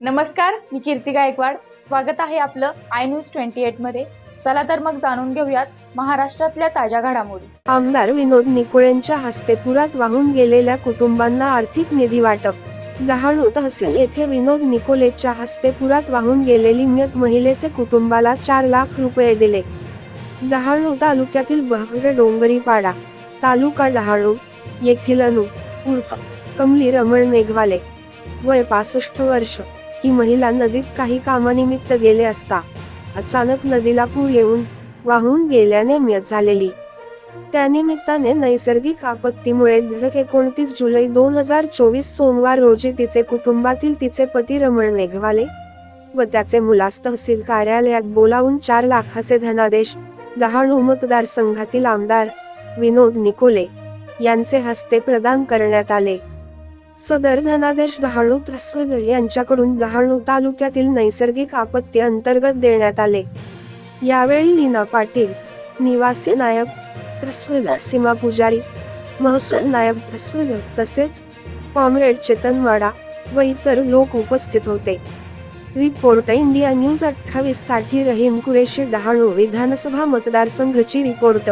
नमस्कार मी कीर्ती गायकवाड. स्वागत आहे आपलं आय न्यूज ट्वेंटी एटमध्ये. चला तर मग जाणून घेऊयात महाराष्ट्रातल्या ताज्या घडामोडी. आमदार विनोद निकोळेंच्या हस्ते पुरात वाहून गेलेल्या कुटुंबांना आर्थिक निधी वाटप. डहाणू तहसील येथे विनोद निकोलेच्या हस्ते पुरात वाहून गेलेली मृत महिलेचे कुटुंबाला चार लाख रुपये दिले. डहाणू तालुक्यातील बहरे डोंगरी पाडा तालुका डहाणू येथील अनु उर्फ कमली रमण मेघवाले. वय पासष्ट वर्ष. ही महिला नदीत काही कामानिमित्त गेले असता अचानक नदीला पूर येऊन वाहून गेल्याने मृत झालेली. त्यानिमित्ताने नैसर्गिक आपत्तीमुळे दिनांक एकोणतीस जुलै दोन हजार चोवीस सोमवार रोजी तिचे कुटुंबातील तिचे पती रमण मेघवाले व त्याचे मुलास तहसील कार्यालयात बोलावून चार लाखाचे धनादेश डहाणू मतदारसंघातील आमदार विनोद निकोले यांचे हस्ते प्रदान करण्यात आले. सदर धनादेश डहाणू तहसीलदार यांच्याकडून डहाणू तालुक्यातील नैसर्गिक आपत्ती अंतर्गत देण्यात आले. यावेळी लीना पाटील निवासी नायब तहसीलदार सीमा पुजारी महसूल नायब तहसीलदार तसेच कॉम्रेड चेतन वाडा व इतर लोक उपस्थित होते. रिपोर्ट इंडिया न्यूज अठ्ठावीससाठी रहीम कुरेशी डहाणू विधानसभा मतदारसंघची रिपोर्ट.